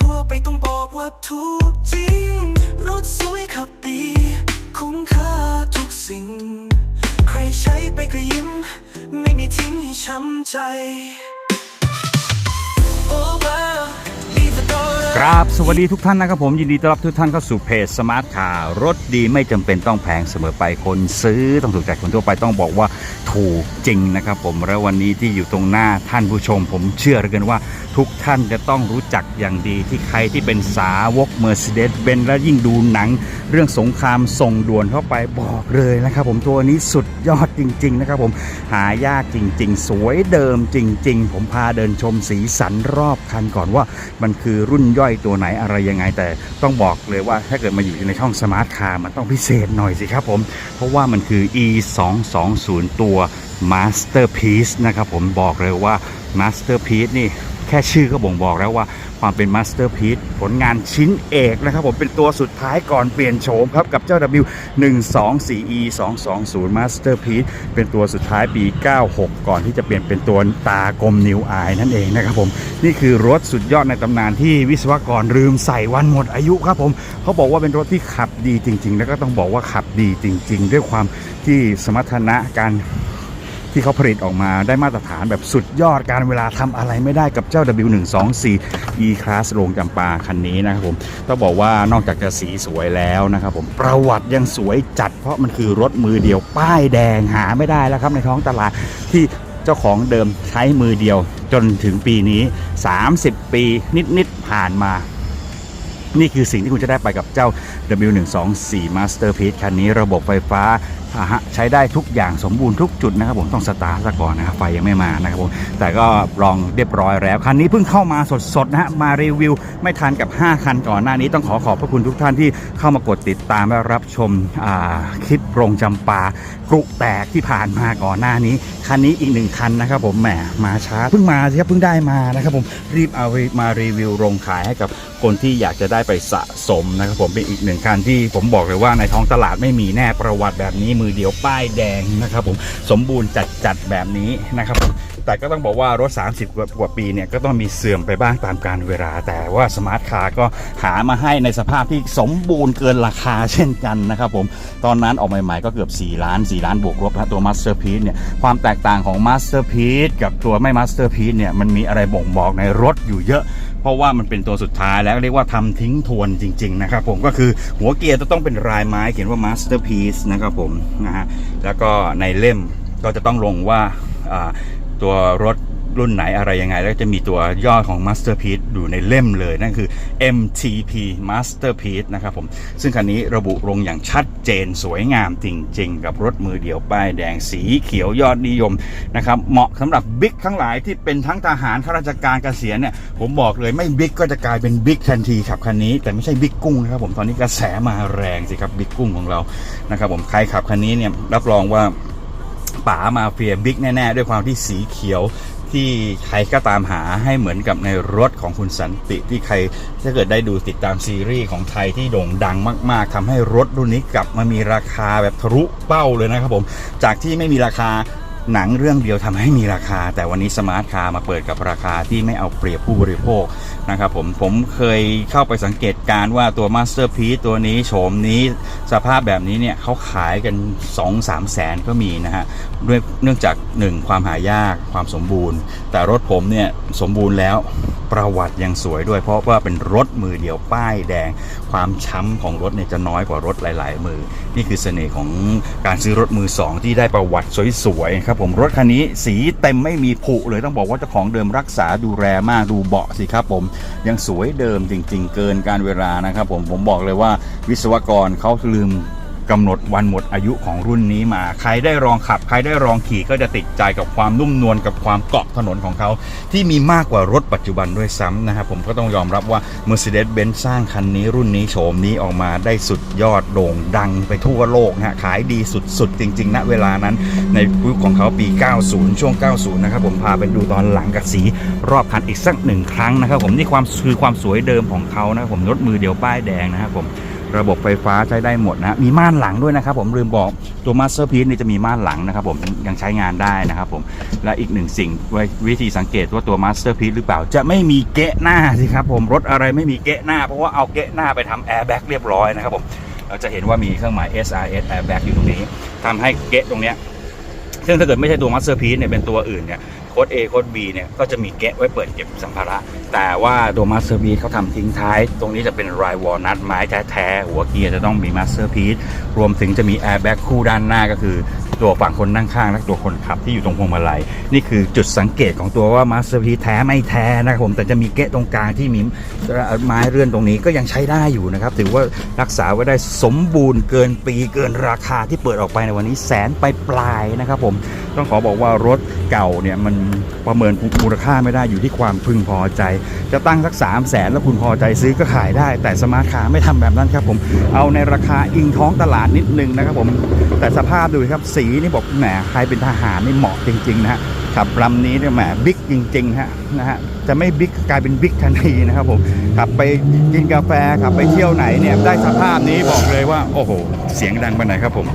ทั่วไปต้องบอกว่าถูกจริง รถสวยขับดี คุ้มค่าทุกสิ่ง ใครใช้ไปก็ยิ้ม ไม่มีทิ้งให้ช้ำใจ Oh wow ครับสวัสดีทุกท่านนะครับผมยินดีต้อนรับทุกท่านเข้าสู่เพจสมาร์ทคาร์รถดีไม่จำเป็นต้องแพงเสมอไปคนซื้อต้องถูกใจคนทั่วไปต้องบอกว่าถูกจริงนะครับผมแล้ววันนี้ที่อยู่ตรงหน้าท่านผู้ชม ผมเชื่อเหลือเกินว่าทุกท่านจะต้องรู้จักอย่างดีที่ใครที่เป็นสาวก Mercedes b e n z และยิ่งดูหนัง เรื่องสงครามส่งด่วนเข้าไปบอกเลยนะครับผมตัวนี้สุดยอดจริง ๆ นะครับผมหายากจริง ๆ สวยเดิมจริง ๆ ผมพาเดินชมสีสันรอบคันก่อนว่ามันคือรุ่นย่อยตัวไหนอะไรยังไง แต่ต้องบอกเลยว่าถ้าเกิดมาอยู่ในช่องสมาร์ทคาร์มันต้องพิเศษหน่อยสิครับผม เพราะว่ามันคือ e 2 2 0ตัว Masterpiece นะครับผมบอกเลยว่า Masterpiece นี่แค่ชื่อก็บ่งบอกแล้วว่า ความเป็น Masterpiece ผลงานชิ้นเอกนะครับผมเป็นตัวสุดท้ายก่อนเปลี่ยนโฉมครับ กับเจ้า W 1 2 4 E 2 2 0 Masterpiece เป็นตัวสุดท้ายปี 96 ก่อนที่จะเปลี่ยนเป็นตัวตากลมนิวอายนั่นเองนะครับผม นี่คือรถสุดยอดในตำนานที่วิศวกรลืมใส่วันหมดอายุครับผมเขาบอกว่าเป็นรถที่ขับดีจริง ๆ แล้วก็ต้องบอกว่าขับดีจริง ๆ ด้วยความที่สมรรถนะการ ที่เขาผลิตออกมาได้มาตรฐานแบบสุดยอดการเวลาทำอะไรไม่ได้กับเจ้า W124 E-Class โรงจำปาคันนี้นะครับผมต้องบอกว่านอกจากจะสีสวยแล้วนะครับผมประวัติยังสวยจัดเพราะมันคือรถมือเดียวป้ายแดงหาไม่ได้แล้วครับในท้องตลาดที่เจ้าของเดิมใช้มือเดียวจนถึงปีนี้ 30 ปีนิด ๆ ผ่านมา นี่คือสิ่งที่คุณจะได้ไปกับเจ้า W124 Masterpiece คันนี้ระบบไฟฟ้าใช้ได้ทุกอย่างสมบูรณ์ทุกจุดนะครับผมต้องสตาร์ทก่อนนะครับไฟยังไม่มานะครับผมแต่ก็ลองเรียบร้อยแล้ว คันนี้เพิ่งเข้ามาสดๆนะฮะมารีวิว ไม่ทันกับ 5 คันก่อนหน้านี้ต้องขอขอบพระคุณทุกท่านที่เข้ามากดติดตามและรับชมคลิปโรงจำปากรุแตกที่ผ่านมาก่อนหน้านี้ คันนี้อีกหนึ่งคันนะครับผมแหมมาช้าเพิ่งมาสิครับเพิ่งได้มานะครับผมรีบเอามารีวิวโรงขายให้กับ คนที่อยากจะได้ไปสะสมนะครับผมเป็นอีกหนึ่งคันที่ผมบอกเลยว่าในท้องตลาดไม่มีแน่ประวัติแบบนี้มือเดียวป้ายแดงนะครับผมสมบูรณ์จัดจัดๆแบบนี้นะครับแต่ก็ต้องบอกว่ารถ 30กว่ากว่าปีเนี่ยก็ต้องมีเสื่อมไปบ้างตามกาลเวลา แต่ว่าสมาร์ทคาร์ก็หามาให้ในสภาพที่สมบูรณ์เกินราคาเช่นกันนะครับผมตอนนั้นออกใหม่ๆก็เกือบ 4 ล้าน 4 ล้านบวกลบนะตัว Masterpiece เนี่ยความแตกต่างของ Masterpiece กับตัวไม่ Masterpiece เนี่ยมันมีอะไรบ่งบอกในรถอยู่เยอะ เพราะว่ามันเป็นตัวสุดท้ายแล้วเรียกว่าทำทิ้งทวนจริง ๆ นะครับผมก็คือหัวเกียร์จะต้องเป็นลายไม้เขียนว่า masterpiece นะครับผมนะฮะแล้วก็ในเล่มก็จะต้องลงว่าอ่าตัวรถ รุ่นไหนอะไรยังไง แล้วจะมีตัวย่อของ masterpiece อยู่ในเล่มเลยนั่นคือ MTP masterpiece นะครับผม ซึ่งคันนี้ระบุลงอย่างชัดเจนสวยงามจริง ๆ กับรถมือเดียวป้ายแดงสีเขียวยอดนิยมนะครับ เหมาะสำหรับบิ๊กทั้งหลายที่เป็นทั้งทหารข้าราชการเกษียณเนี่ยผมบอกเลยไม่บิ๊กก็จะกลายเป็นบิ๊กทันทีครับคันนี้ แต่ไม่ใช่บิ๊กกุ้งนะครับผมตอนนี้กระแสมาแรงสิครับบิ๊กกุ้งของเรานะครับผมใครขับคันนี้เนี่ยรับรองว่าป๋ามาเฟียบิ๊กแน่ ๆ ด้วยความที่สีเขียว ที่ใครก็ตามหาให้เหมือนกับในรถของคุณสันติที่ใครถ้าเกิดได้ดูติดตามซีรีส์ของไทยที่โด่งดังมาก ๆทำให้รถรุ่นนี้กลับมามีราคาแบบทะลุเป้าเลยนะครับผม จากที่ไม่มีราคา หนังเรื่องเดียวทำให้มีราคา แต่วันนี้สมาร์ทคาร์มาเปิดกับราคาที่ไม่เอาเปรียบผู้บริโภคนะครับผมผมเคยเข้าไปสังเกตการว่าตัว Masterpiece ตัวนี้โฉมนี้สภาพแบบนี้เนี่ยเขาขายกัน 2-3 แสนก็มีนะฮะด้วยเนื่องจาก 1 ความหายากความสมบูรณ์ แต่รถผมเนี่ยสมบูรณ์แล้ว ประวัติยังสวยด้วย เพราะว่าเป็นรถมือเดียวป้ายแดง ความช้ำของรถเนี่ยจะน้อยกว่ารถหลาย ๆ มือ นี่คือเสน่ห์ของการซื้อรถมือสองที่ได้ประวัติสวยๆครับครับผมรถคันนี้สีเต็มไม่มีผุเลยต้องบอกว่าเจ้าของเดิมรักษาดูแลมากดูเบาะสิครับผมยังสวยเดิมจริง ๆ เกินการเวลานะครับผมผมบอกเลยว่าวิศวกรเขาลืม กำหนดวันหมดอายุของรุ่นนี้มา ใครได้ลองขับ ใครได้ลองขี่ก็จะติดใจกับความนุ่มนวลกับความเกาะถนนของเขา ที่มีมากกว่ารถปัจจุบันด้วยซ้ำนะครับผมก็ต้องยอมรับว่า Mercedes-Benz สร้างคันนี้รุ่นนี้โฉมนี้ออกมาได้สุดยอดโด่งดังไปทั่วโลกนะฮะขายดีสุดๆ จริงๆณเวลานั้น ในยุคของเขาปี 90 ช่วง 90 นะครับผมพาไปดูตอนหลังกับสีรอบคันอีกสักหนึ่งครั้งนะครับผมนี่ความคือความสวยเดิมของเขานะครับผมรถมือเดียวป้ายแดงนะครับผม ระบบไฟฟ้าใช้ได้หมดนะมีม่านหลังด้วยนะครับผมลืมบอกตัว Master Piece นี่จะมีม่านหลังนะครับผมยังใช้งานได้นะครับผมและอีกหนึ่งสิ่งไว้วิธีสังเกตว่าตัว Master Piece หรือเปล่าจะไม่มีเกะหน้าสิครับผมรถอะไรไม่มีเกะหน้าเพราะว่าเอาเกะหน้าไปทำแอร์แบ็กเรียบร้อยนะครับผมเราจะเห็นว่ามีเครื่องหมาย SRS airbag อยู่ตรงนี้ทำให้เกะตรงเนี้ยซึ่งถ้าเกิดไม่ใช่ตัว Master Piece เนี่ยเป็นตัวอื่นเนี่ย ด A โค้ด B เนี่ยก็จะมีแกะไว้เปิดเก็บสัมภาระ แต่ว่าตัวมาสเตอร์พีซเขาทำทิ้งท้าย ตรงนี้จะเป็นรายวอลนัทไม้แท้ๆหัวเกียร์จะต้องมีมาสเตอร์พีซรวมถึงจะมีแอร์แบ็กคู่ด้านหน้าก็คือ ตัวฝั่งคนนั่งข้างและตัวคนขับที่อยู่ตรงพวงมาลัย นี่คือจุดสังเกตของตัวว่า Master Piece แท้ไม่แท้นะครับผมแต่จะมีเกะตรงกลางที่มีไม้เรื่อนตรงนี้ก็ยังใช้ได้อยู่นะครับถือว่ารักษาไว้ได้สมบูรณ์เกินปีเกินราคาที่เปิดออกไปในวันนี้แสนไปปลายนะครับผมต้องขอบอกว่ารถเก่าเนี่ยมันประเมินมูลค่าไม่ได้อยู่ที่ความพึงพอใจ จะตั้งสัก3 0 0แสนแล้วคุณพอใจซื้อก็ขายได้ แต่สมาร์ทคาร์ไม่ทำแบบนั้นครับผมเอาในราคาอิงท้องตลาดนิดนึงนะครับผมแต่สภาพดูครับสีนี่บอกแหมใครเป็นทหารนี่เหมาะจริง ๆ นะฮะขับลำนี้เนี่ยแหมบิ๊กจริงๆฮะนะฮะจะไม่บิ๊กกลายเป็นบิ๊กทันทีนะครับผมขับไปกินกาแฟขับไปเที่ยวไหนเนี่ยได้สภาพนี้บอกเลยว่า โอ้โห เสียงดังไปไหนครับผม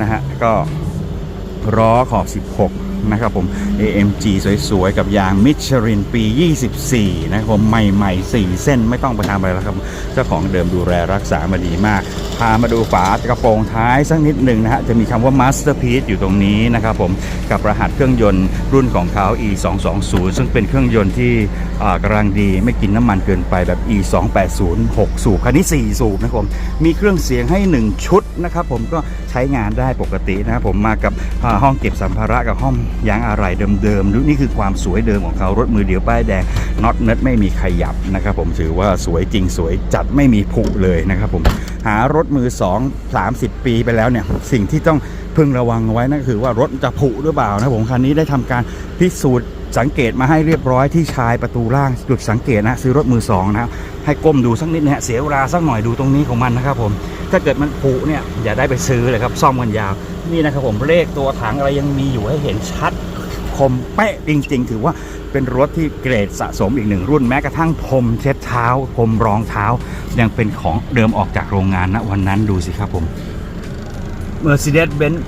นะฮะก็ล้อขอบ 16 นะครับผม AMG สวยๆ กับยางมิชลินปี 24 นะครับผม ใหม่ๆ 4 เส้นไม่ต้องไปทำอะไรแล้วครับ เจ้าของเดิมดูแลรักษามาดีมาก พามาดูฝากระโปรงท้ายสักนิดหนึ่งนะฮะ จะมีคำว่า Masterpiece อยู่ตรงนี้นะครับผม กับรหัสเครื่องยนต์รุ่นของเขา E 2 2 0 ซึ่งเป็นเครื่องยนต์ที่อ่ากำลังดีไม่กินน้ำมันเกินไปแบบ E 2 8 0 6 สูบคันนี้4สูบนะครับผม มีเครื่องเสียงให้ 1 ชุดนะครับผมก็ใช้งานได้ปกตินะครับผมมากับห้องเก็บสัมภาระกับห้องยางอะไหล่เดิมๆนี่คือความสวยเดิมของเขารถมือเดียวป้ายแดงน็อตเน็ตไม่มีขยับนะครับผมถือว่าสวยจริงสวยจัดไม่มีผุเลยนะครับผมหารถมือ 2 30 ปีไปแล้วเนี่ยสิ่งที่ต้อง พึงระวังไว้นั่นคือว่ารถจะผุหรือเปล่านะผมคันนี้ได้ทำการพิสูจน์สังเกตมาให้เรียบร้อยที่ชายประตูล่างจุดสังเกตนะซื้อรถมือสองนะครับให้ก้มดูสักนิดนะฮะเสียเวลาสักหน่อยดูตรงนี้ของมันนะครับผมถ้าเกิดมันผุเนี่ยอย่าได้ไปซื้อเลยครับซ่อมกันยาวนี่นะครับผมเลขตัวถังอะไรยังมีอยู่ให้เห็นชัดคมเป๊ะจริง ๆ ถือว่าเป็นรถที่เกรดสะสมอีกหนึ่งรุ่นแม้กระทั่งพรมเช็ดเท้าพรมรองเท้า ยังเป็นของเดิมออกจากโรงงานนะวันนั้นดูสิครับผม Mercedes-Benz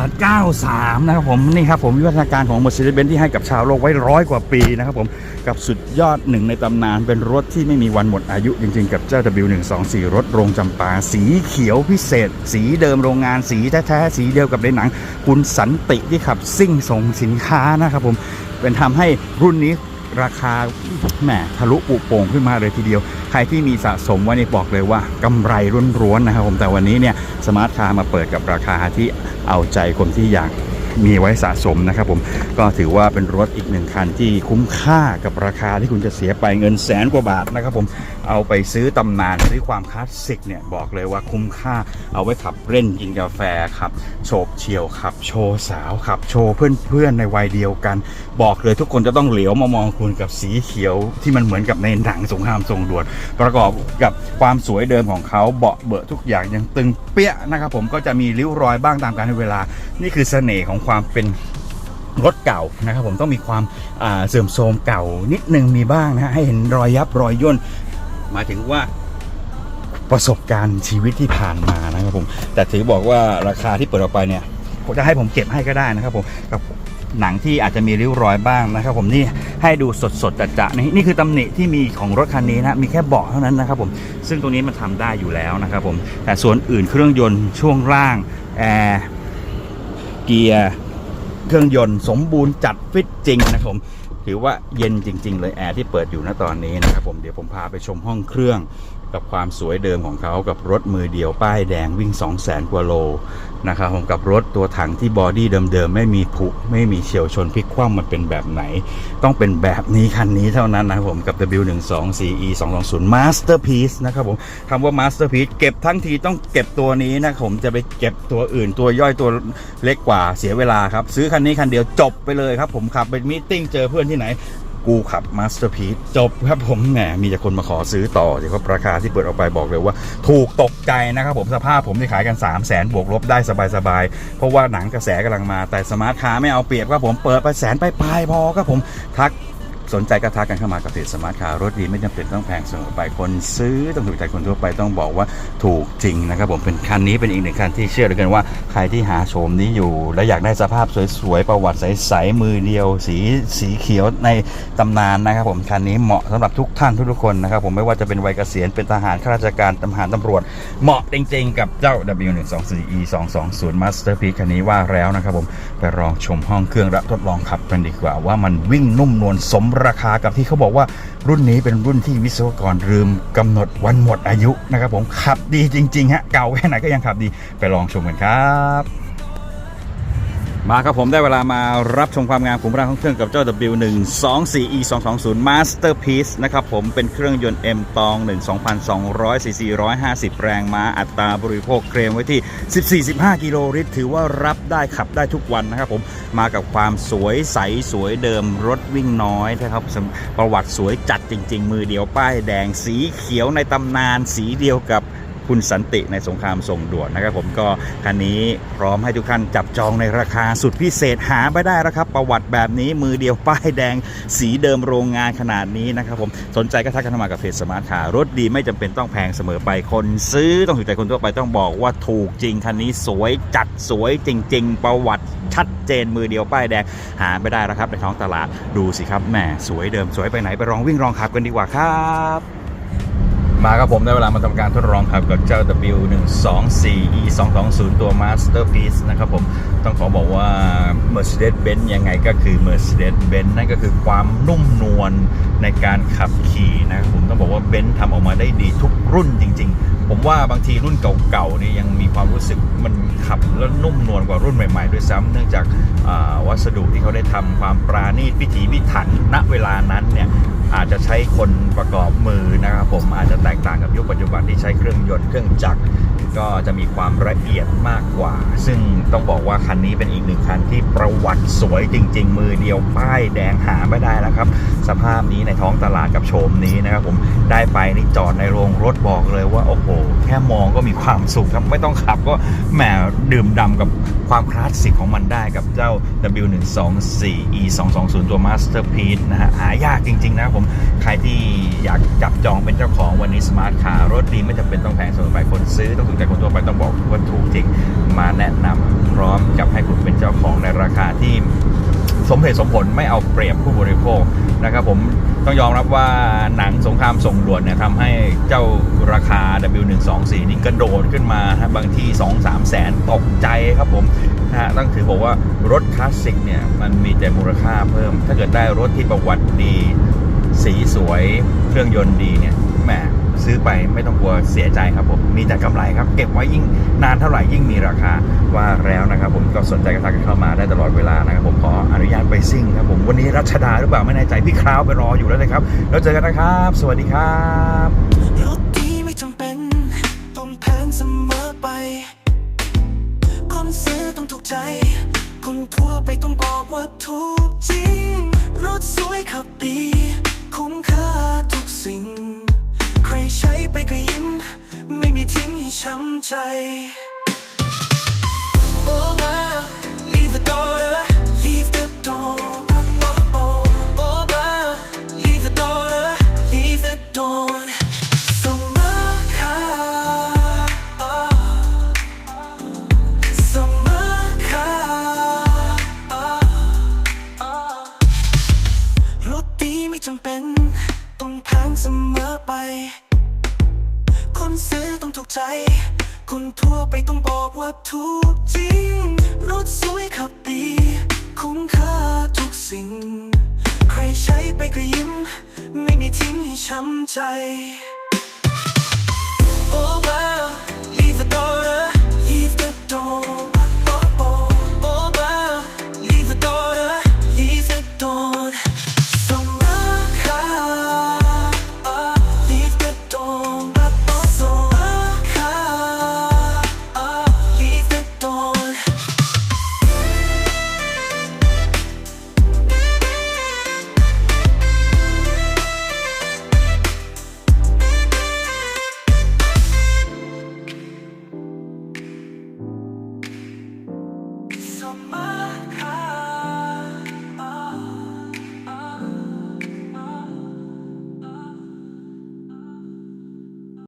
1893 นะครับผมนี่ครับผมวิวัฒนาการของ Mercedes-Benz ที่ให้กับชาวโลกไว้ร้อยกว่าปีนะครับผมกับสุดยอดหนึ่งในตำนานเป็นรถที่ไม่มีวันหมดอายุจริงๆ กับเจ้า W124 รถโรงจำปา สีเขียวพิเศษ สีเดิมโรงงานสีแท้ๆสีเดียวกับในหนัง คุณสันติที่ขับซิ่งส่งสินค้านะครับผมเป็นทำให้รุ่นนี้ ราคาแหมทะลุปุโป่งขึ้นมาเลยทีเดียว ใครที่มีสะสมไว้นี่บอกเลยว่ากำไรร้วนๆนะครับผมแต่วันนี้เนี่ยสมาร์ทคาร์มาเปิดกับราคาที่เอาใจคนที่อยากมีไว้สะสมนะครับผมก็ถือว่าเป็นรถอีกหนึ่งคันที่คุ้มค่ากับราคาที่คุณจะเสียไปเงินแสนกว่าบาทนะครับผมเอาไปซื้อตำนานซื้อความคลาสสิกเนี่ยบอกเลยว่าคุ้มค่าเอาไว้ขับเล่นกินกาแฟขับโฉบเฉี่ยวขับ โชว์สาวขับ โชว์เพื่อนๆในวัยเดียวกัน บอกเลยทุกคนจะต้องเหลียวมามองคุณกับสีเขียวที่มันเหมือนกับในหนังสงครามทรงด่วนประกอบกับความสวยเดิมของเขาเบาะเบอะทุกอย่างยังตึงเปี้ยนะครับผมก็จะมีริ้วรอยบ้างตามกาลเวลา นี่คือเสน่ห์ของความเป็นรถเก่านะครับผมต้องมีความเสื่อมโทรมเก่านิดนึงมีบ้างนะให้เห็นรอยยับรอยย่น หมายถึงว่าประสบการณ์ชีวิตที่ผ่านมานะครับผม แต่ถือบอกว่าราคาที่เปิดออกไปเนี่ยผมจะให้ผมเก็บให้ก็ได้นะครับผมกับหนังที่อาจจะมีริ้วรอยบ้างนะครับผมนี่ให้ดูสดสดๆจะๆนี่นี่คือตำหนิที่มีของรถคันนี้นะมีแค่เบาะเท่านั้นนะครับผมซึ่งตรงนี้มันทำได้อยู่แล้วนะครับผมแต่ส่วนอื่นเครื่องยนต์ช่วงล่างแอร์เกียร์เครื่องยนต์สมบูรณ์จัดฟิตจริงนะครับผม ถือว่าเย็นจริง ๆ เลยแอร์ที่เปิดอยู่ณตอนนี้นะครับผมเดี๋ยวผมพาไปชมห้องเครื่อง กับความสวยเดิมของเขากับรถมือเดียวป้ายแดงวิ่ง 2 0 0แสนกว่าโลนะครับผมกับรถตัวถังที่บอดี้เดิมๆ ไม่มีผุไม่มีเฉียวชนพลิกคว่ำมันเป็นแบบไหน ต้องเป็นแบบนี้คันนี้เท่านั้นนะครับผมกับ W124E 220 Masterpiece นะครับผมคำว่า Masterpiece เก็บทั้งทีต้องเก็บตัวนี้นะผมจะไปเก็บตัวอื่นตัวย่อยตัวเล็กกว่าเสียเวลาครับ ซื้อคันนี้คันเดียวจบไปเลยครับผมขับไปมีติ้งเจอเพื่อนที่ไหน กูขับมาสเตอร์พีซจบครับผมแหมมีแต่คนมาขอซื้อต่อเดี๋ยวราคาที่เปิดออกไปบอกเลยว่า ถูกตกใจนะครับผมสภาพผมที่ขายกัน 3 0 0แสนบวกลบได้สบายๆ เพราะว่าหนังกระแสกำลังมาแต่สมาร์ทคาร์ไม่เอาเปรียบครับผมเปิดไปแสนไปปลายพอครับผมทัก สนใจก็ทักกันเข้ามากับเพจสมาร์ทคาร์รถดีไม่จำเป็นต้องแพงเสมอไปคนซื้อต้องถูกใจคนทั่วไปต้องบอกว่าถูกจริงนะครับผมเป็นคันนี้เป็นอีกหนึ่งคันที่เชื่อเหลือเกินว่าใครที่หาโฉมนี้อยู่ และอยากได้สภาพสวยๆประวัติใสๆมือเดียว สีสีเขียวในตำนานนะครับผมคันนี้เหมาะสำหรับทุกท่านทุกๆคนนะครับผมไม่ว่าจะเป็นวัยเกษียณเป็นทหารข้าราชการทหารตำรวจ เหมาะจริงๆกับเจ้า W124E 220 Masterpiece คันนี้ว่าแล้วนะครับผมไปลองชมห้องเครื่องและทดลองขับกันดีกว่าว่ามันวิ่งนุ่มนวลสมรราคากับที่เขาบอกว่ารุ่นนี้เป็นรุ่นที่วิศวกรลืมกำหนดวันหมดอายุนะครับผมขับดีจริงๆฮะเก่าแค่ไหนก็ยังขับดีไปลองชมกันครับ มาครับผมได้เวลามารับชมความงามขุมพลังของเครื่องกับเจ้า W124E 220 Masterpiece นะครับผมเป็นเครื่องยนต์ M ตอง 1 2,200 cc 150 แรงม้าอัตราบริโภคเคลมไว้ที่ 14-15 กิโลลิตร ถือว่ารับได้ขับได้ทุกวันนะครับผมมากับความสวยใสสวยเดิมรถวิ่งน้อยนะครับประวัติสวยจัดจริง ๆ มือเดียวป้ายแดงสีเขียวในตำนานสีเดียวกับ คุณสันติในสงครามส่งด่วนนะครับผมก็คันนี้พร้อมให้ทุกท่านจับจองในราคาสุดพิเศษหาไม่ได้แล้วครับ ประวัติแบบนี้มือเดียวป้ายแดงสีเดิมโรงงานขนาดนี้นะครับผมสนใจก็ทักกันมากับเพจสมาร์ทคารถดีไม่จำเป็นต้องแพงเสมอไปคนซื้อต้องถูกใจคนทั่วไปต้องบอกว่าถูกจริงคันนี้สวยจัดสวยจริง ๆ ประวัติชัดเจนมือเดียวป้ายแดงหาไม่ได้แล้วครับในท้องตลาดดูสิครับแหมสวยเดิมสวยไปไหนไปลองวิ่งลองขับกันดีกว่าครับ มาครับผมได้เวลามาทำการทดลองขับกับเจ้า W124E 220 ตัว Masterpiece นะครับผม ต้องขอบอกว่า Mercedes-Benz ยังไงก็คือ Mercedes-Benz นั่นก็คือความนุ่มนวลในการขับขี่นะครับผม ต้องบอกว่าเบนซ์ทำออกมาได้ดีทุกรุ่นจริง ๆ ผมว่าบางทีรุ่นเก่าๆนี่ยังมีความรู้สึกมันขับแล้วนุ่มนวลกว่ารุ่นใหม่ๆด้วยซ้ำเนื่องจากาวัสดุที่เขาได้ทำความปราณีตพิถีพิถันณเวลานั้นเนี่ยอาจจะใช้คนประกอบมือนะครับผมอาจจะแตกต่างกับยุคปัจจุบันที่ใช้เครื่องยนต์เครื่องจักร ก็จะมีความละเอียดมากกว่า ซึ่งต้องบอกว่าคันนี้เป็นอีกหนึ่งคันที่ประวัติสวยจริง ๆ มือเดียวป้ายแดงหาไม่ได้แล้วครับ สภาพนี้ในท้องตลาดกับโฉมนี้นะครับผมได้ไปนี่จอดในโรงรถบอกเลยว่าโอ้โห แค่มองก็มีความสุขครับไม่ต้องขับก็แหมดื่มด่ำกับ ความคลาสสิกของมันได้กับเจ้า W124E 220ตัว Masterpiece นะฮะ หายากจริง ๆ นะครับผม ใครที่อยากจับจองเป็นเจ้าของวันนี้สมาร์ทคาร์รถดีไม่จำเป็นต้องแพงเสมอไปคนซื้อต้องถูกใจคนทั่วไปต้องบอกว่าถูกจริงมาแนะนำ สมเหตุสมผลไม่เอาเปรียบผู้บริโภคนะครับผมต้องยอมรับว่าหนังสงครามส่งด่วนเนี่ยทำให้เจ้าราคา W124 นี่กระโดดขึ้นมาฮะบางที่ 2-3 แสนตกใจครับผมนะฮะต้องถือบอกว่ารถคลาสสิกเนี่ยมันมีแต่มูลค่าเพิ่ม ถ้าเกิดได้รถที่ประวัติดี สีสวยเครื่องยนต์ดีเนี่ยแหม ซื้อไปไม่ต้องกลัวเสียใจครับผม มีแต่กำไรครับ เก็บไว้ยิ่งนานเท่าไหร่ยิ่งมีราคาว่าแล้วนะครับผมก็สนใจก็ทักเข้ามาได้ตลอดเวลานะครับผมขออนุญาตไปซิ่งครับผมวันนี้รัชดาหรือเปล่าไม่แน่ใจพี่คราวไปรออยู่แล้วนะครับ แล้วเจอกันนะครับ สวัสดีครับรถดีไม่จำเป็นต้องแพงเสมอไปคนซื้อต้องถูกใจ คนทั่วไปต้องบอกว่าถูกจริงรถสวยขับดีคุ้มค่าทุกสิ่ง ใช้ไปก็ยิ้ม ไม่มีทิ้งให้ช้ำใจ Oh, wow, leave the door, คนทั่วไปต้องบอกว่าถูกจริง รถสวยขับดี คุ้มค่าทุกสิ่ง ใครใช้ไปก็ยิ้ม ไม่มีทิ้งให้ช้ำใจ Oh wow, leave the door, leave the door